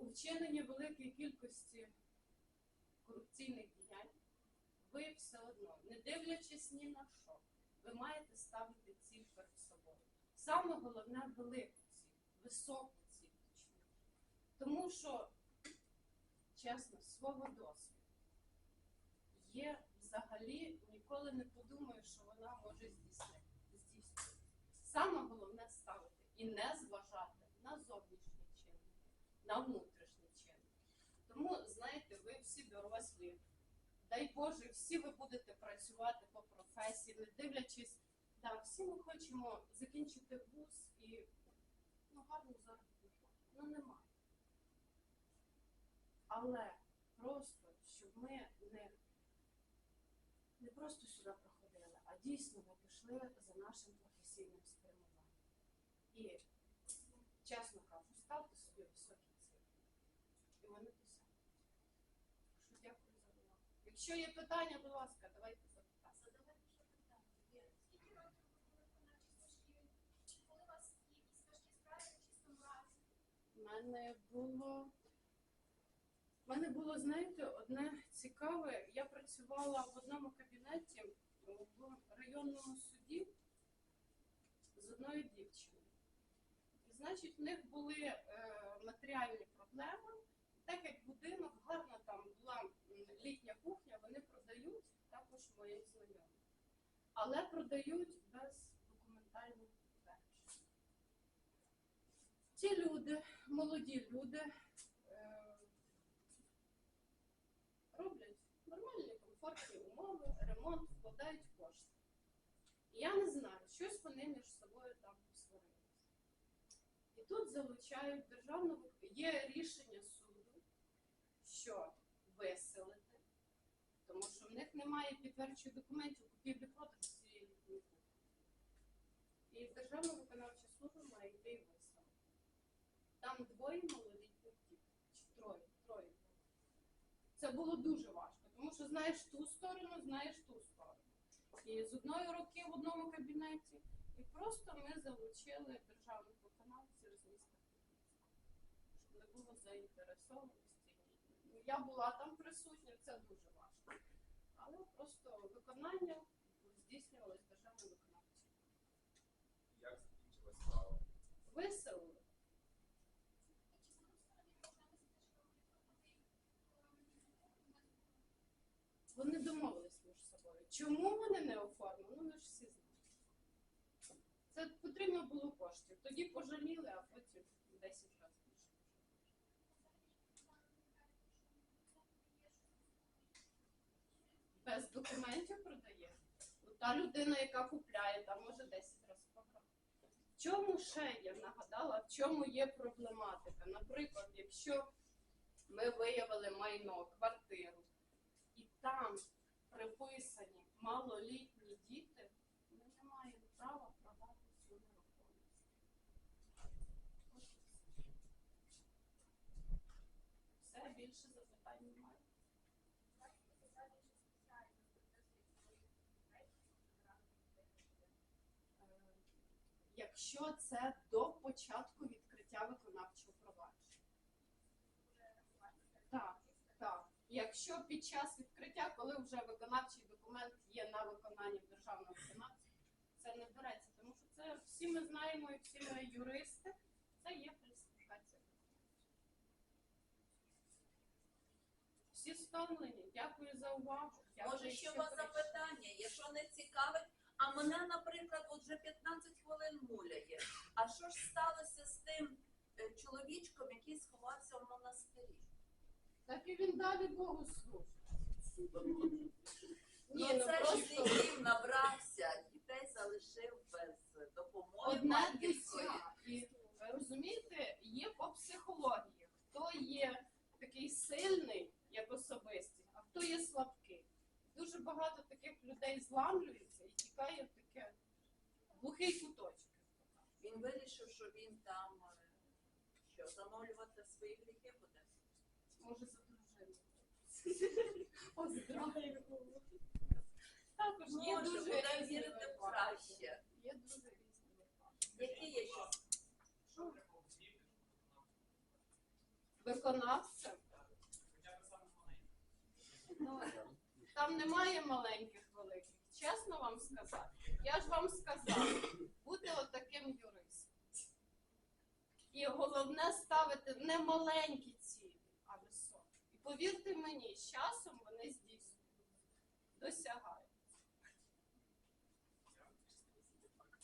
у вчиненні великої кількості корупційних діянь, ви все одно, не дивлячись ні на що, ви маєте ставити ціль перед собою. Саме головне велику ціль, високу ціль. Тому що, чесно, свого досвіду є взагалі, ніколи не подумаю, що вона може здійснити. Саме головне ставити і не зважати на чинники, на внутрішні чинники. Тому, знаєте, ви всі дорослі. Дай Боже, всі ви будете працювати по професії, не дивлячись, да, всі ми хочемо закінчити вуз і ну, гарну заробітну плату. Ну немає. Але просто, щоб ми не, не просто сюди проходили, а дійсно ми пішли за нашим професійним спрямуванням. І чесно кажу, ставте собі високі цілі. І вони досягнуть. Так що дякую за увагу. Якщо є питання, будь ласка, давайте запитати. У мене було. У мене було, знаєте, одне цікаве. Я працювала в одному кабінеті в районному суді з одною дівчиною. І, значить, в них були е, матеріальні проблеми. Так як будинок гарно там була літня кухня, вони продають також моїм знайомим. Але продають без документальних підтверджень. Ті люди, молоді люди, е, роблять нормальні, комфортні умови, ремонт, вкладають кошти. І я не знаю, щось вони між собою там посварилися. І тут залучають державну є рішення суду, що в них немає підтверджуючих документів купівлі-продажу цієї кухні. І державна виконавча служба має йти і. Там двоє дітей, чи троє, троє. Це було дуже важко, тому що знаєш ту сторону, знаєш ту сторону. І з одної руки в одному кабінеті. І просто ми залучили державних виконавців з міста щоб не було заінтересованості. Я була там присутня, це дуже важко. Але просто виконання здійснювалось державним виконавцем. Як закінчилась справа? Пропозиції? Вони домовились між собою. Чому вони не оформили? Ну, ви ж всі знаєте. Це потрібно було коштів. Тоді пожаліли, а потім 10 разів більше. Без документів продає. Та людина, яка купляє, там може 10 разів програти. В чому ще я нагадала, в чому є проблематика? Наприклад, якщо ми виявили майно, квартиру, і там приписані малолітні діти, ми не маємо права продати цю нерухомість. От і все. Все більше запитань немає. Е, Якщо це до початку відкриття виконавчого провадження. Так, так. Якщо під час відкриття, коли вже виконавчий документ є на виконанні в державного виконавця, це не береться, тому що це всі ми знаємо і всі ми юристи, це є фальсифікація. Всі втомлені. Дякую за увагу. Дякую, Може, ще у вас запитання, якщо не цікавить, а мене, наприклад, от вже 15 хвилин муляє. А що ж сталося з тим е, чоловічком, який сховався в монастирі? Так і він далі Богу служить. Ну, Ні, ну це ж просто дітей набрався, дітей залишив без допомоги одне дитя. І ви розумієте, є по психології, хто є такий сильний, як особистість, а хто є слабкий. Дуже багато таких людей зламлюється і тікає в таке глухий куточок. Він вирішив, що він там е, що замолювати свої гріхи буде. Може за дружину. Поздравляю. Також є Може, дуже буде різні вірити краще. Є дуже різні випадки. Які є ще? Виконання виконавцем. Ну, там немає маленьких великих. Чесно вам сказати. Я ж вам сказала, бути отаким юристом. І головне ставити не маленькі цілі, а високі. І повірте мені, з часом вони здійснюються, досягають.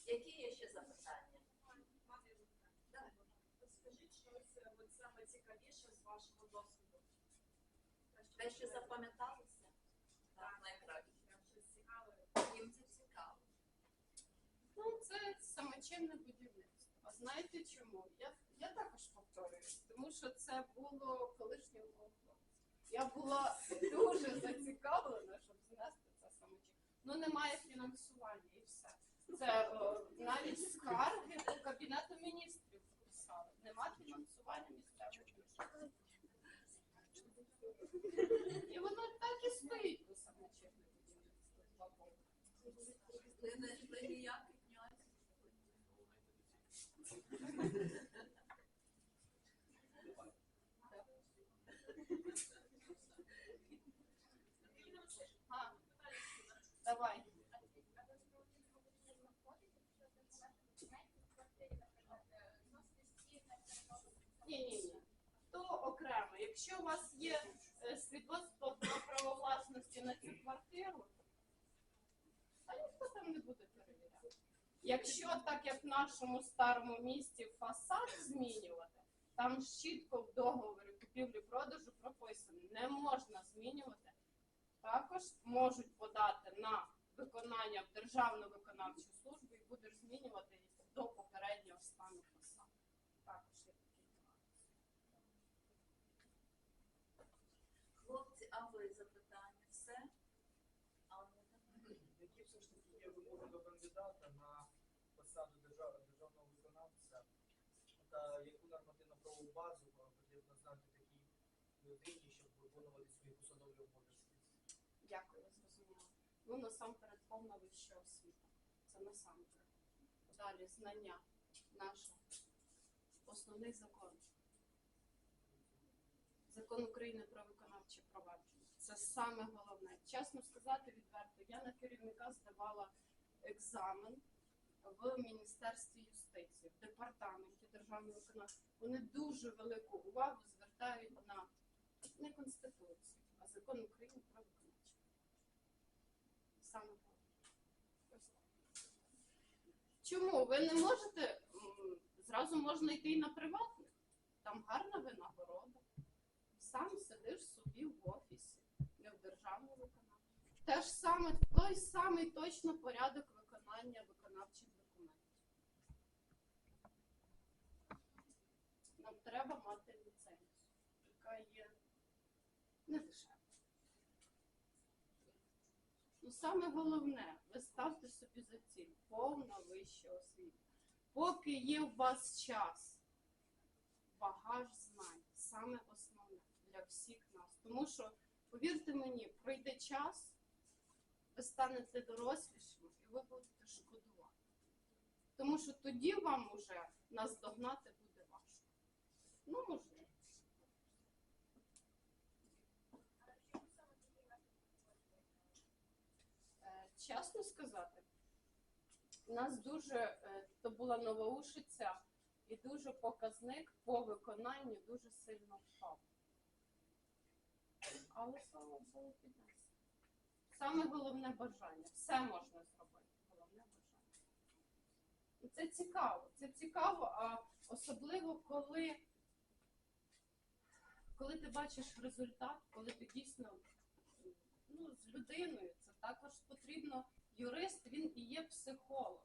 Які є ще запитання? Так. Розкажіть щось е, от саме цікавіше з вашого досвіду. Те, що запам'яталося? Так, найкраще. Прям щось цікаве. Їм це цікаво. Ну, це самочинне будівництво. А знаєте чому? Я, я також повторююсь, тому що це було колишнього хлопця. Я була дуже зацікавлена, щоб знести це самочинне. Ну, немає фінансування і все. Це о, навіть скарги до Кабінету міністрів писали. Нема фінансування бюджетів. І воно так і стоїть, то самочинне будівництво. слава Богу. Ви не ви ніякий князь. А, давай. Ні, ні, ні. То окремо. Якщо у вас є е, свідоцтво про право власності на цю квартиру, та ніхто там не буде перевіряти. Якщо так як в нашому старому місті фасад змінювати, там чітко в договорі купівлі-продажу прописано, не можна змінювати. Також можуть подати на виконання в державну виконавчу службу і будеш змінювати до попереднього стану фасаду. Також є такий нюанс. Хлопці, а ви запитання? Все? А ви Які все ж таки є вимоги до кандидата на посаду держав- державного виконавця? Та яку нормативно-правову базу потрібно знати такій людині, щоб виконувати свої? Дякую, зрозуміло. Ну, насамперед, повна вища освіта. Це насамперед. Далі знання наше. Основний закон. Закон України про виконавче провадження. Це саме головне. Чесно сказати відверто, я на керівника здавала екзамен в Міністерстві юстиції, в департаменті державної виконавчої. Вони дуже велику увагу звертають на не Конституцію, а закон України про виконавче. Саме. Чому? Ви не можете зразу можна йти і на приватних. Там гарна винагорода. Сам сидиш собі в офісі, не в державному виконанні. Те ж саме, той самий точно порядок виконання виконавчих документів. Нам треба мати ліцензію, яка є не дешева. Ну, саме головне, ви ставте собі за ціль повна вища освіта. Поки є у вас час, багаж знань, саме основне для всіх нас. Тому що, повірте мені, пройде час, ви станете дорослішими і ви будете шкодувати. Тому що тоді вам уже нас догнати буде важко. Ну, можливо. Чесно сказати, у нас дуже е, то була новоушиця, і дуже показник по виконанню дуже сильно впав. Але слава Богу, піднесе. Саме головне бажання. Все можна зробити. Головне бажання. І це цікаво. Це цікаво, а особливо коли, коли ти бачиш результат, коли ти дійсно ну, з людиною. Також потрібно. Юрист він і є психолог.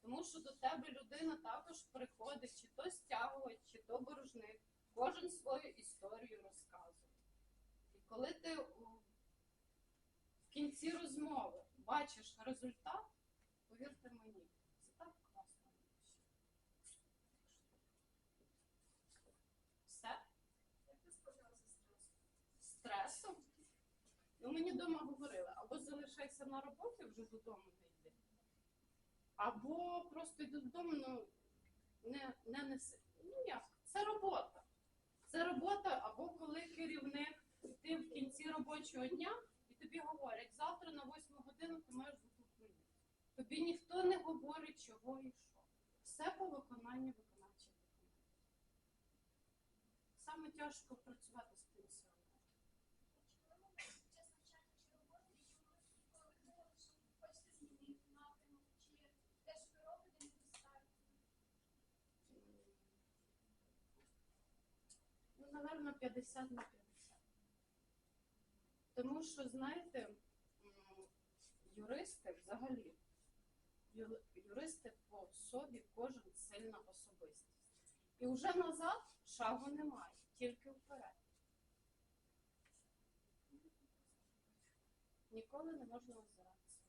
Тому що до тебе людина також приходить, чи то стягувач, чи то боржник. Кожен свою історію розказує. І коли ти в кінці розмови бачиш результат, повірте мені, це так класно. Все? Як ви справлялися з стресом? стресом. Ну, мені вдома говорили, або залишайся на роботі, вже додому не йди. Або просто йди додому, ну не, не неси. Ну як? Це робота. Це робота або коли керівник, ти в кінці робочого дня і тобі говорять, завтра на 8 годину ти маєш бути в. Тобі ніхто не говорить, чого і що. Все по виконанню виконавчих документів. Саме тяжко працювати з пенсіонером. Чи коли ми під час навчання чи роботи, чи коли ви думали, що ви хочете змінити напрямок, чи те, що ви робите, недостатньо? Ну, напевно, 50 на 50. Тому що, знаєте, юристи взагалі, юристи по собі кожен сильна особистість. І вже назад шагу немає, тільки вперед. Ніколи не можна озиратися.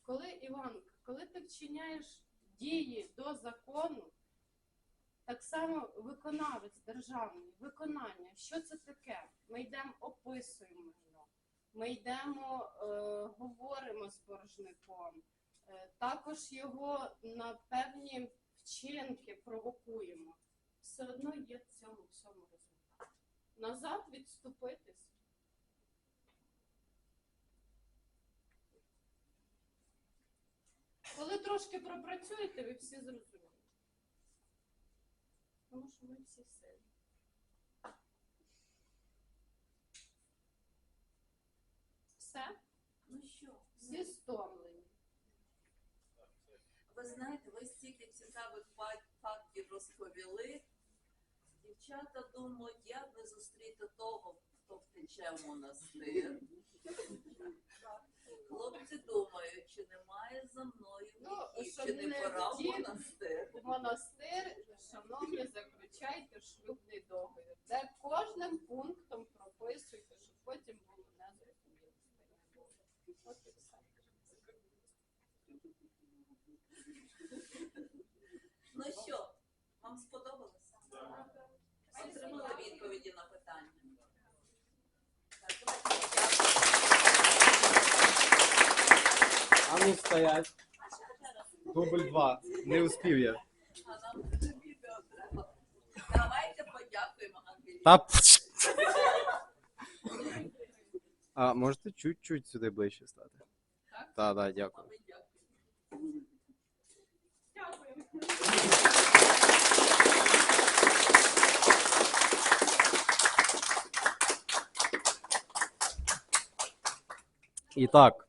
Коли, Іванка, коли ти вчиняєш дії до закону, так само виконавець державний, виконання. Що це таке? Ми йдемо, описуємо його. Ми йдемо, е, говоримо з боржником. Е, також його на певні вчинки провокуємо. Все одно є в цьому всьому результат. Назад відступитись. Коли трошки пропрацюєте, ви всі зрозумієте. Тому що ми всі сильні. Все? Ну що, Всі стомлені. ви знаєте, ви стільки цікавих фактів розповіли. Дівчата думають, як не зустріти того, втече в монастир. Хлопці думають, чи немає за мною Ну, чи не пора в монастир. У монастир, шановні, заключайте шлюбний договір, де кожним пунктом прописуйте, щоб потім було незрозуміло. От і все. Ну що, вам сподобалося? Отримали відповіді на питання. Так, давайте А ну стоять. Дубль два. Не успів я. Давайте подякуємо. Та пш. А можете чуть-чуть сюди ближче стати? Так? Так, так. Дякую. І так,